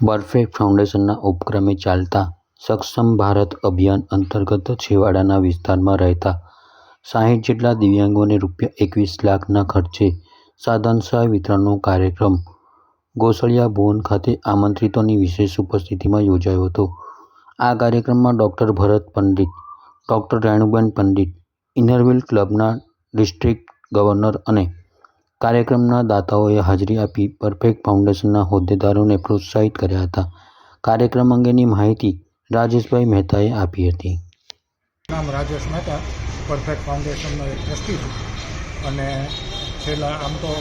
Perfect ફાઉન્ડેશનના ઉપક્રમે ચાલતા સક્ષમ ભારત અભિયાન અંતર્ગત છેવાડાના વિસ્તારમાં રહેતા સાહીઠ જેટલા દિવ્યાંગોને રૂપિયા એકવીસ લાખના ખર્ચે સાધન સહાય વિતરણનો કાર્યક્રમ ગોસળિયા ભુવન ખાતે આમંત્રિતોની વિશેષ ઉપસ્થિતિમાં યોજાયો હતો. આ કાર્યક્રમમાં doctor Bharat Pandit, doctor Renuben Pandit, Inner Wheel ક્લબના district governor અને કાર્યક્રમના દાતાઓએ હાજરી આપી પરફેક્ટ ફાઉન્ડેશનના હોદ્દેદારોને પ્રોત્સાહિત કર્યા હતા. કાર્યક્રમ અંગેની માહિતી રાજેશભાઈ મહેતાએ આપી હતી. નામ રાજેશ મહેતા પરફેક્ટ ફાઉન્ડેશનનો એક ટ્રસ્ટી છું. અને છેલ્લા આમ તો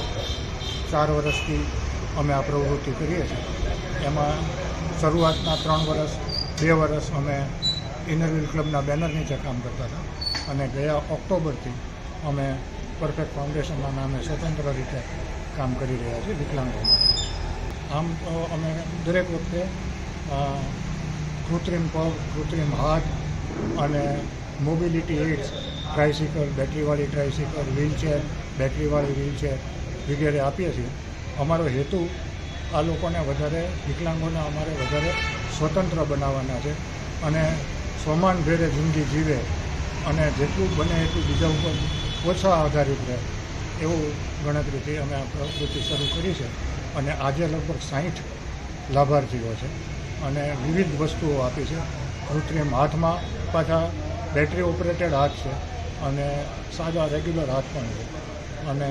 ચાર વર્ષથી અમે આ પ્રવૃત્તિ કરીએ છીએ. એમાં શરૂઆતના ત્રણ વર્ષ, બે વર્ષ અમે ઇનરવ્હીલ ક્લબના બેનર નીચે કામ કરતા હતા. અને ગયા ઓક્ટોબરથી અમે પરફેક્ટ ફાઉન્ડેશનના નામે સ્વતંત્ર રીતે કામ કરી રહ્યા છીએ વિકલાંગો આમ તો અમે દરેક વખતે કૃત્રિમ પગ, કૃત્રિમ હાથ અને મોબિલિટી એડ્સ ટ્રાયસિકલ બેટરીવાળી ટ્રાયસિકલ વ્હીલચેર બેટરીવાળી વ્હીલચેર વગેરે આપીએ છીએ. અમારો હેતુ આ લોકોને વધારે, વિકલાંગોને અમારે વધારે સ્વતંત્ર બનાવવાના છે અને સમાન ભેરે જિંદગી જીવે અને જેટલું બને એટલું બીજા ઉપર ઓછા આધારિત રહે એવું ગણતરીથી અમે આ પ્રવૃત્તિ શરૂ કરી છે. અને આજે લગભગ સાહીઠ લાભાર્થીઓ છે અને વિવિધ વસ્તુઓ આપી છે. કૃત્રિમ હાથમાં પાછા બેટરી ઓપરેટેડ હાથ છે અને સાદા રેગ્યુલર હાથ પણ છે. અને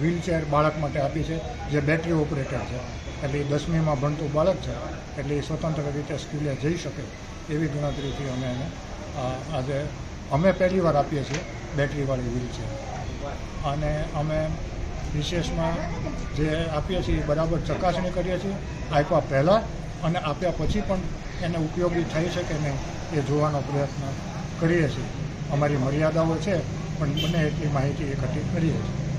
વ્હીલચેર બાળક માટે આપી છે, જે બેટરી ઓપરેટેડ છે. એટલે એ દસમીમાં ભણતું બાળક છે. એટલે એ સ્વતંત્ર રીતે સ્કૂલે જઈ શકે એવી ગણતરીથી અમે એને આજે અમે પહેલી વાર આપીએ છીએ. બેટરીવાળી વ્હીલચેર અને અમે વિશેષમાં જે આપીએ છીએ બરાબર ચકાસણી કરીએ છીએ. આપ્યા પહેલાં અને આપ્યા પછી પણ એને ઉપયોગી થઈ છે કે નહીં એ જોવાનો પ્રયત્ન કરીએ છીએ. અમારી મર્યાદાઓ છે, પણ બને એટલી માહિતી એકઠી કરીએ છીએ.